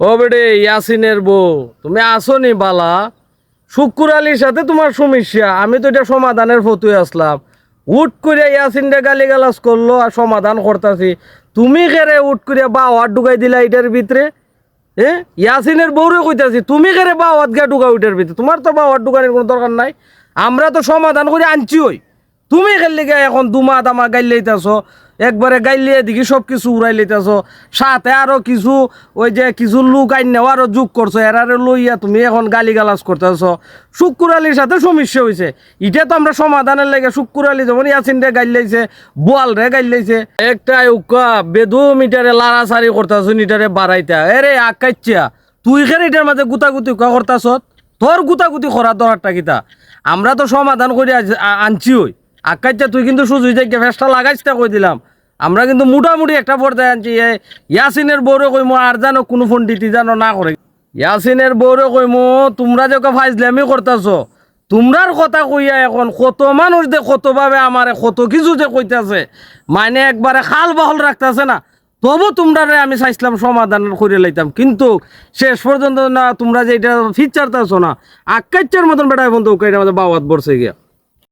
ও ইয়াসিনের বউ। তুমি আসো নি বালা। শুক্কুর আলীর সাথে তোমার সমস্যা। আমি তো এটা সমাধানের ফতুয়ে আসলাম। উঠ করে ইয়াসিনটা গালি গালাজ করল আর সমাধান করতেছি। তুমি কেরে উঠ করে বা হাত ঢুকাই দিলা এটার ভিতরে? এ? ইয়াসিনের বউরে কইতাছি, তুমি কেরে বা হাত গা ঢুকা ওইটার ভিতরে? তোমার তো বা হাত ঢুকানোর কোনো দরকার নাই। আমরা তো সমাধান করে আনছি ওই। তুমি খেললে গিয়ে এখন দুমা দামা গাইল লইতেছ, একবারে গাইলিয়ে দেখি সব কিছু উড়াই লইতেছ। সাথে আরও কিছু, ওই যে কিছু লোক আইনেও আরও যোগ করছ এরারে লইয়া তুমি এখন গালি গালাজ করতেছ। শুক্কুর আলীর সাথে সমস্যা হয়েছে এটা তো আমরা সমাধানের লেগে শুক্কুর আলী যেমন ইয়াসিন রে গাইল লাইছে, বোয়াল রে গাইল লাইছে। একটা উকা বেদু মিটারে লাড়াচাড়ি করতেছ মিটারে বাড়াইতা। এরে আকাইচ্ছা, তুই কেন এটার মাঝে গুতাগুতি উকা করতাছ? তোর গুতাগুতি করার দরকারটা কিতা? আমরা তো সমাধান করে আনছি ওই। আকাইটা তুই কিন্তু সুজুই যাই ফেসটা লাগাইছ তা কই দিলাম। আমরা কিন্তু মোটামুটি একটা পর্যায়ে আনছি ইয়াসিনের বউরে কইমো আর জানো কোনো ফোন দিতে জানো না করে। ইয়াসিনের বউরে কইমো, তোমরা যে ফাইজলামি করতেছো, তোমরার কথা কইয়া এখন কত মানুষ দে কতভাবে আমারে কত কিছু যে কইতাছে মানে একবারে খাল বহল রাখতেছে না। তবু তোমরা আমি চাইছিলাম সমাধান করে লাইতাম, কিন্তু শেষ পর্যন্ত না তোমরা যে এটা ফিচার না আকাইচার মতন বেটায় বন্ধু আমাদের বাবাত বসে গিয়া।